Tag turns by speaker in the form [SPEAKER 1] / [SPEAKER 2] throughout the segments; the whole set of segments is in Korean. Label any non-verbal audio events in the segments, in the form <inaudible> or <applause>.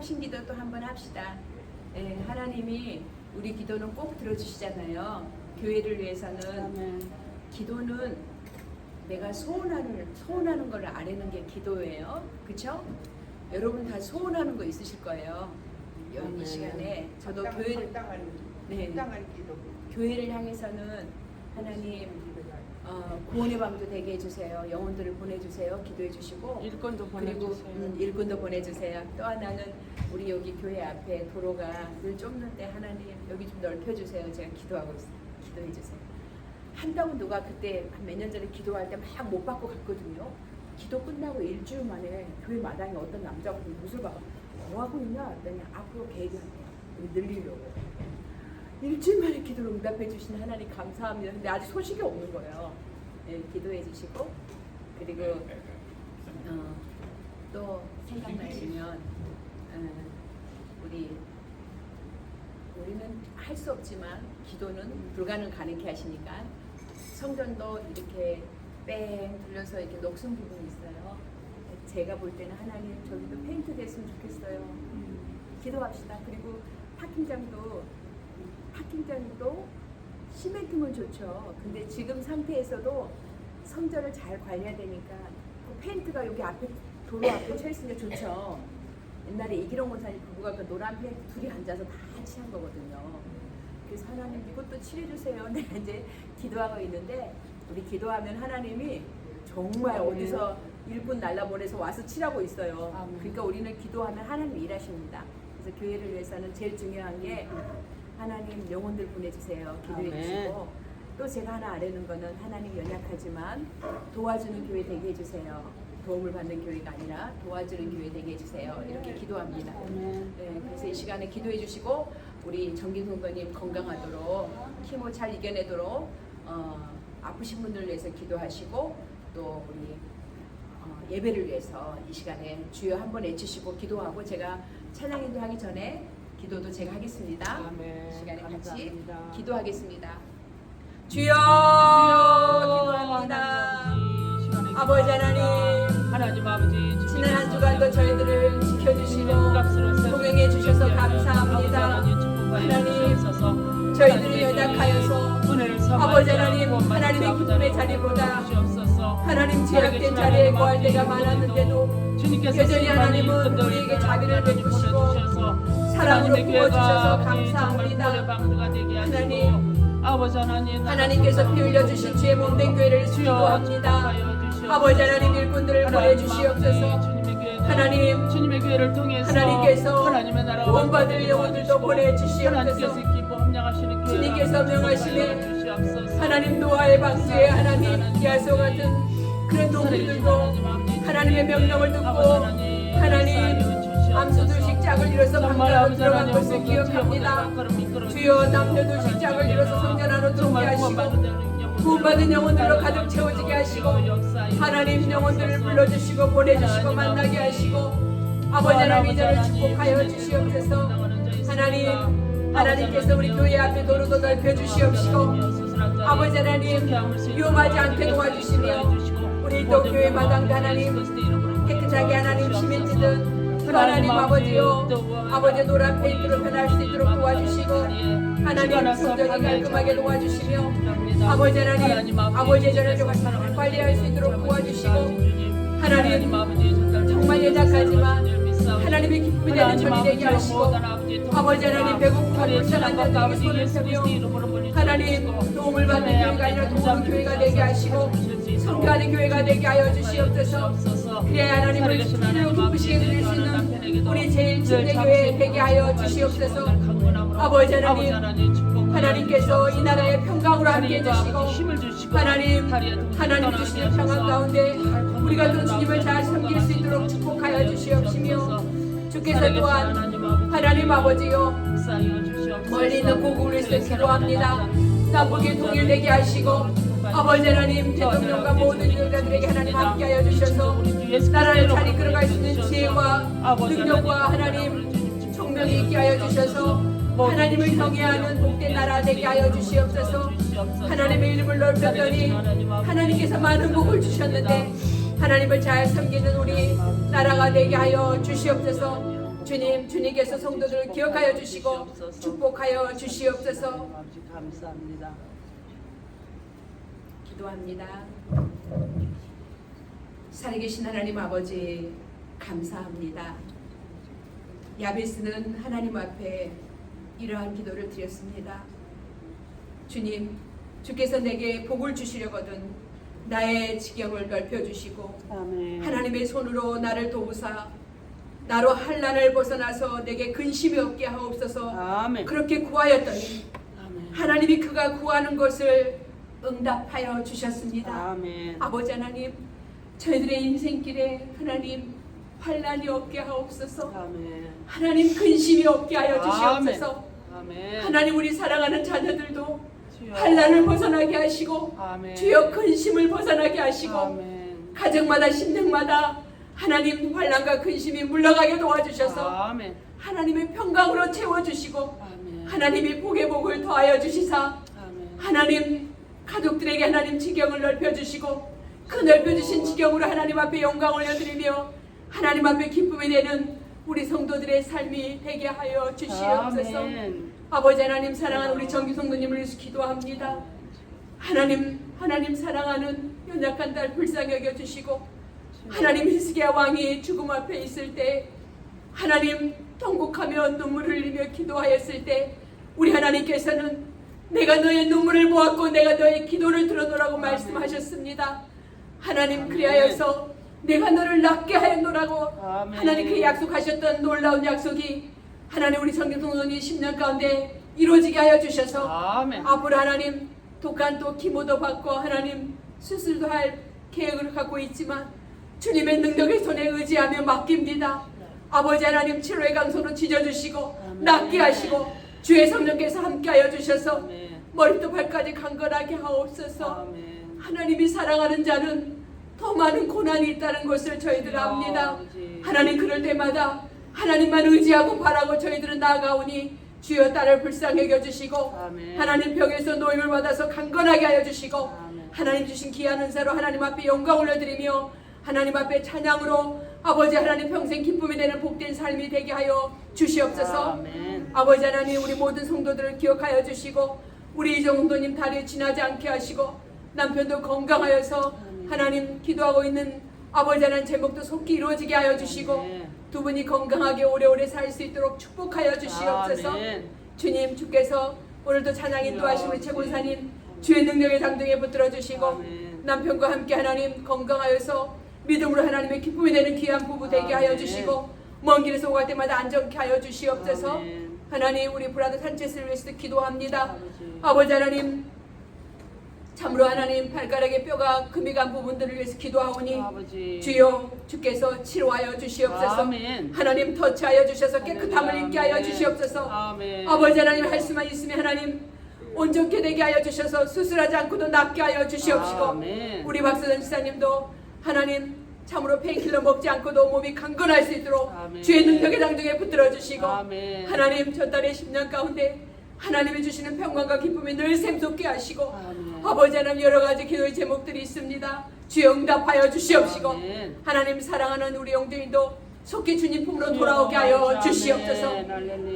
[SPEAKER 1] 합심기도 또 한번 합시다. 예, 하나님이 우리 기도는 꼭 들어주시잖아요. 교회를 위해서는
[SPEAKER 2] 아멘.
[SPEAKER 1] 기도는 내가 소원하는 소원하는 걸 아뢰는 게 기도예요. 그렇죠? 여러분 다 소원하는 거 있으실 거예요. 여기
[SPEAKER 2] 아멘.
[SPEAKER 1] 시간에 저도 교회를 네. 교회를 향해서는 하나님 어, 구원의 밤도 되게 해주세요. 영혼들을 보내주세요. 기도해 주시고
[SPEAKER 2] 일꾼도
[SPEAKER 1] 그리고
[SPEAKER 2] 보내주세요.
[SPEAKER 1] 음, 일꾼도 보내주세요. 또 하나는 우리 여기 교회 앞에 도로가 늘 좁는데 하나님 여기 좀 넓혀주세요. 제가 기도하고 있어요. 기도해 주세요. 한다고 누가 그때 몇년 전에 기도할 때 막 못 받고 갔거든요. 기도 끝나고 일주일 만에 교회 마당에 어떤 남자가 무술 봐가 뭐 하고 있냐? 했더니 앞으로 계획한대요. 우리 늘리려고. 일주일 만에 기도를 응답해 주신 하나님 감사합니다. 근데 아직 소식이 없는 거예요. 예, 기도해 주시고 그리고 어, 또 생각나시면 어, 우리 우리는 할 수 없지만 기도는 불가능 가능케 하시니까 성전도 이렇게 뺑 둘러서 이렇게 녹슨 부분이 있어요. 제가 볼 때는 하나님 저기도 페인트 됐으면 좋겠어요. 기도합시다. 그리고 파킹장도 파킹장도 시멘트면 좋죠. 근데 지금 상태에서도 성전을 잘 관리해야 되니까 그 페인트가 여기 앞에 도로 앞에 쳐 있으니까 좋죠. 옛날에 이기롱 원사님 부부가 그 노란 페인트 둘이 앉아서 다 칠한 거거든요. 그래서 하나님 이것도 칠해주세요. <laughs> 내가 이제 기도하고 있는데 우리 기도하면 하나님이 정말. 어디서 일꾼 날라보내서 와서 칠하고 있어요.
[SPEAKER 2] 아멘.
[SPEAKER 1] 그러니까 우리는 기도하면 하나님 일하십니다. 그래서 교회를 위해서는 제일 중요한 게 하나님 영혼들 보내주세요. 기도해. 주시고 또 제가 하나 아뢰는 거는 하나님 연약하지만 도와주는 교회 되게 해주세요. 도움을 받는 교회가 아니라 도와주는 교회 되게 해주세요. 이렇게 기도합니다. 네, 그래서 이 시간에 기도해 주시고 우리 정기훈 권님 건강하도록 키모 잘 이겨내도록 어, 아프신 분들을 위해서 기도하시고 또 우리 어, 예배를 위해서 이 시간에 주여 한번 외치시고 기도하고 제가 찬양 인도 하기 전에 기도도 제가 하겠습니다.
[SPEAKER 2] 아멘.
[SPEAKER 1] 시간에 같이
[SPEAKER 2] 감사합니다.
[SPEAKER 1] 기도하겠습니다. 주여 기도합니다. 아버지 하나님
[SPEAKER 2] 하나님 아버지
[SPEAKER 1] 지난 한 주간도 저희들을 지켜주시고 동행해 주셔서 감사합니다. 하나님 저희들이 연약하여서 아버지 하나님 하나님의 기쁨의 자리보다 하나님 제약된 자리에 거할 때가 많았는데도 여전히 하나님은 우리에게 자비를 베푸시고 사랑으로 부어주셔서 감사합니다. 하나님
[SPEAKER 2] 아버지 하나님
[SPEAKER 1] 하나님께서 피 흘려 주신 주의 몸된 교회를 기도합니다. 아버지 하나님 일꾼들을 보내주시옵소서. 하나님,
[SPEAKER 2] 주님의 교회를 통해서
[SPEAKER 1] 하나님께서
[SPEAKER 2] 하나님의 나라와
[SPEAKER 1] 구원받을 영혼들도 보내주시옵소서. 주님께서.
[SPEAKER 2] 주시옵소서.
[SPEAKER 1] 하나님 노아의 방주에 하나님 야소 같은 그런 동물들도 하나님의 명령을 듣고 하나님 암소들 식장을 이뤄서 방가로 들어간 것을 기억합니다. 주여 남녀도 식장을 이뤄서 성전 안으로 들어오게 하시고 구원받은 영혼들로 가득 채워지게 하시고 하나님 영혼들을 불러주시고 보내주시고 만나게 하시고 아버지 하나님 이전을 축복하여 주시옵소서. 하나님 하나님께서 우리 교회 앞에 도로도 넓혀 주시옵시고 아버지 하나님 위험하지 않게 도와주시며 우리 또 교회 마당도 하나님 깨끗하게 하나님 또 하나님 아버지요 아버지 노란 페인트로 변할 수 있도록 도와주시고 하나님 성전이 깔끔하게 도와주시며 아버지 하나님 아버지의 전을 좀 관리할 수 있도록 도와주시고 하나님 정말 연약하지만 하나님의 기쁨이 되는 전이 되게 하시고 아버지 하나님 배고프고 불쌍한 자들에게 손을 펴며 하나님 도움을 받는 교회가 아니라 도움 교회가 되게 하시고 성가하는 교회가 되게 하여 주시옵소서. 그래야 하나님을 기쁘시게 기쁘시게 드릴 수 있는 우리 제일 침례 교회 되게 하여 주시옵소서. 아버지 하나님 하나님께서 이 나라의 평강으로 함께 해 주시고 하나님 하나님 주시는 평강 가운데 우리가 또 주님을 잘 섬길 수 있도록 축복하여 주시옵시며 주께서 또한 하나님 아버지요 멀리 있는 고국을 위해서 기도합니다. 남북이 통일되게 하시고 아버지 하나님 대통령과 모든 여자들에게 하나님 함께하여 주셔서 나라를 잘 이끌어갈 수 있는 지혜와 능력과 하나님 총명이 있게 하여 주셔서 하나님을 경외하는 복된 나라 되게 하여 주시옵소서. 하나님의 이름을 넓혔더니 하나님께서 많은 복을 주셨는데 하나님을 잘 섬기는 우리 나라가 되게 하여 주시옵소서. 주님, 주님께서 성도들을 기억하여 주시고 축복하여 주시옵소서.
[SPEAKER 2] 감사합니다.
[SPEAKER 1] 기도합니다. 살아계신 하나님 아버지 감사합니다. 야베스는 하나님 앞에 이러한 기도를 드렸습니다. 주님, 주께서 내게 복을 주시려거든 나의 지경을 넓혀 주시고. 하나님의 손으로 나를 도우사 나로 한란을 벗어나서 내게 근심이 없게 하옵소서.
[SPEAKER 2] 아멘.
[SPEAKER 1] 그렇게 구하였더니
[SPEAKER 2] 아멘.
[SPEAKER 1] 하나님이 그가 구하는 것을 응답하여 주셨습니다.
[SPEAKER 2] 아멘.
[SPEAKER 1] 아버지 하나님, 저희들의 인생길에 하나님 환란이 없게 하옵소서.
[SPEAKER 2] 아멘.
[SPEAKER 1] 하나님 근심이 없게 하여 주시옵소서.
[SPEAKER 2] 아멘.
[SPEAKER 1] 하나님 우리 사랑하는 자녀들도
[SPEAKER 2] 주여.
[SPEAKER 1] 환란을 벗어나게 하시고
[SPEAKER 2] 아멘.
[SPEAKER 1] 주여 근심을 벗어나게 하시고
[SPEAKER 2] 아멘.
[SPEAKER 1] 가정마다 심령마다 하나님 환란과 근심이 물러가게 도와주셔서
[SPEAKER 2] 아멘.
[SPEAKER 1] 하나님의 평강으로 채워주시고
[SPEAKER 2] 아멘.
[SPEAKER 1] 하나님이 복의 복을 더하여 주시사
[SPEAKER 2] 아멘.
[SPEAKER 1] 하나님 가족들에게 하나님 지경을 넓혀주시고 그 넓혀주신 지경으로 하나님 앞에 영광 올려드리며 하나님 앞에 기쁨이 되는 우리 성도들의 삶이 되게 하여 주시옵소서
[SPEAKER 2] 아멘.
[SPEAKER 1] 아버지 하나님 사랑하는 우리 정기 성도님을 위해서 기도합니다 하나님 하나님 사랑하는 연약한 딸 불쌍히 여겨주시고 하나님 히스기야 왕이 죽음 앞에 있을 때 하나님 통곡하며 눈물을 흘리며 기도하였을 때 우리 하나님께서는 내가 너의 눈물을 보았고 내가 너의 기도를 들어노라고 말씀하셨습니다. 하나님 그리하여서 내가 너를 낫게 하였노라고
[SPEAKER 2] 아멘.
[SPEAKER 1] 하나님 그 약속하셨던 놀라운 약속이 하나님 우리 성경 동원이 10년 가운데 이루어지게 하여 주셔서. 앞으로 하나님 독한 또 기모도 받고 하나님 수술도 할 계획을 갖고 있지만 주님의 능력의 손에 의지하며 맡깁니다. 아버지 하나님 치료의 강소로 지져주시고. 낫게 하시고 주의 성령께서 함께하여 주셔서. 머리부터 발까지 강건하게 하옵소서.
[SPEAKER 2] 아멘.
[SPEAKER 1] 하나님이 사랑하는 자는 더 많은 고난이 있다는 것을 저희들 압니다.
[SPEAKER 2] 아버지.
[SPEAKER 1] 하나님 그럴 때마다 하나님만 의지하고 바라고 저희들은 나아가오니 주여 딸을 불쌍히 여겨주시고
[SPEAKER 2] 아멘.
[SPEAKER 1] 하나님 벽에서 노임을 받아서 강건하게 하여 주시고
[SPEAKER 2] 아멘.
[SPEAKER 1] 하나님 주신 귀한 은사로 하나님 앞에 영광 올려드리며 하나님 앞에 찬양으로 아버지 하나님 평생 기쁨이 되는 복된 삶이 되게 하여 주시옵소서
[SPEAKER 2] 아멘.
[SPEAKER 1] 아버지 하나님 우리 모든 성도들을 기억하여 주시고 우리 이정도님 다리 지나지 않게 하시고 남편도 건강하여서 하나님 기도하고 있는 아버지 하나님 제목도 속히 이루어지게 하여 주시고. 두 분이 건강하게 오래오래 살 수 있도록 축복하여 주시옵소서. 주님 주께서 오늘도 찬양 인도하신 우리 최고사님 주의 능력의 장등에 붙들어 주시고. 남편과 함께 하나님 건강하여서 믿음으로 하나님의 기쁨이 되는 귀한 부부 되게 하여. 주시고 먼 길에서 오갈 때마다 안전케 하여 주시옵소서. 하나님 우리 브라더 산체스를 위해서 기도합니다
[SPEAKER 2] 아버지.
[SPEAKER 1] 하나님 참으로 하나님 발가락에 뼈가 금이 간 부분들을 위해서 기도하오니
[SPEAKER 2] 아버지.
[SPEAKER 1] 주여 주께서 치료하여 주시옵소서
[SPEAKER 2] 아멘.
[SPEAKER 1] 하나님 터치하여 주셔서 깨끗함을
[SPEAKER 2] 아멘.
[SPEAKER 1] 입게 하여 주시옵소서
[SPEAKER 2] 아멘.
[SPEAKER 1] 아버지 하나님 할 수만 있으면 하나님 온전케 되게 하여 주셔서 수술하지 않고도 낫게 하여 주시옵시고
[SPEAKER 2] 아멘.
[SPEAKER 1] 우리 박사전 지사님도 하나님 참으로 페인킬러 먹지 않고도 몸이 강건할 수 있도록
[SPEAKER 2] 아멘.
[SPEAKER 1] 주의 능력의 장중에 붙들어 주시고
[SPEAKER 2] 아멘.
[SPEAKER 1] 하나님 저 딸의 10년 가운데 하나님이 주시는 평강과 기쁨이 늘 샘솟게 하시고
[SPEAKER 2] 아멘.
[SPEAKER 1] 아버지 하나님 여러 가지 기도의 제목들이 있습니다 주여 응답하여 주시옵시고
[SPEAKER 2] 아멘.
[SPEAKER 1] 하나님 사랑하는 우리 영주인도 속히 주님 품으로 돌아오게 하여 주시옵소서.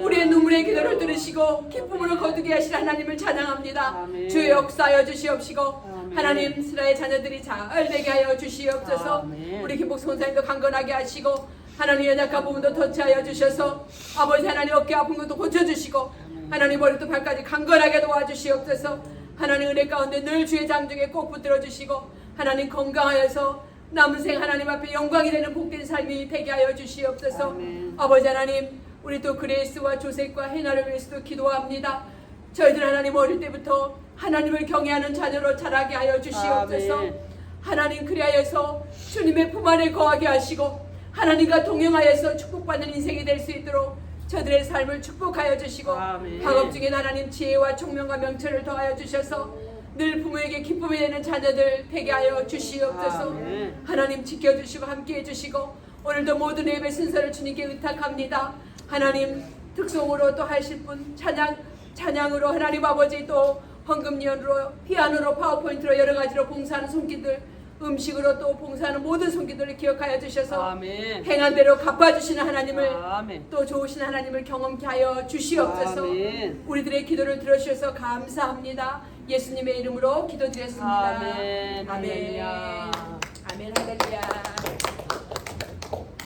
[SPEAKER 1] 우리의 눈물의 기도를 들으시고 기쁨으로 거두게 하실 하나님을 찬양합니다. 주의 역사하여 주시옵시고. 하나님 스라의 자녀들이 잘 되게 하여 주시옵소서. 우리 김복 선사님도 강건하게 하시고 하나님 연약한 부분도 터치하여 주셔서 아버지 하나님 어깨 아픈 것도 고쳐주시고 하나님 머리부터 발까지 강건하게 도와주시옵소서. 하나님 은혜 가운데 늘 주의 장중에 꼭 붙들어 주시고 하나님 건강하여서 남은 생 하나님 앞에 영광이 되는 복된 삶이 되게 하여 주시옵소서.
[SPEAKER 2] 아멘.
[SPEAKER 1] 아버지 하나님 우리 또 그레이스와 조셉과 헤나를 위해서도 기도합니다. 저희들 하나님 어릴 때부터 하나님을 경외하는 자녀로 자라게 하여 주시옵소서
[SPEAKER 2] 아멘.
[SPEAKER 1] 하나님 그리하여서 주님의 품 안에 거하게 하시고 하나님과 동행하여서 축복받는 인생이 될 수 있도록 저들의 삶을 축복하여 주시고
[SPEAKER 2] 아멘.
[SPEAKER 1] 학업 중에 하나님 지혜와 총명과 명철을 더하여 주셔서 늘 부모에게 기쁨이 되는 자녀들 되게 하여 주시옵소서
[SPEAKER 2] 아멘.
[SPEAKER 1] 하나님 지켜주시고 함께해 주시고 오늘도 모든 예배 순서를 주님께 의탁합니다 하나님 특송으로 또 하실 분 찬양 찬양으로 하나님 아버지 또 헌금연으로 피아노로 파워포인트로 여러 가지로 봉사하는 손길들 음식으로 또 봉사하는 모든 손길들을 기억하여 주셔서
[SPEAKER 2] 아멘.
[SPEAKER 1] 행한 대로 갚아주시는 하나님을
[SPEAKER 2] 아멘.
[SPEAKER 1] 또 좋으신 하나님을 경험케 하여 주시옵소서
[SPEAKER 2] 아멘.
[SPEAKER 1] 우리들의 기도를 들어주셔서 감사합니다 예수님의 이름으로 기도드렸습니다
[SPEAKER 2] 아멘.
[SPEAKER 1] 아멘.
[SPEAKER 2] 할렐루야.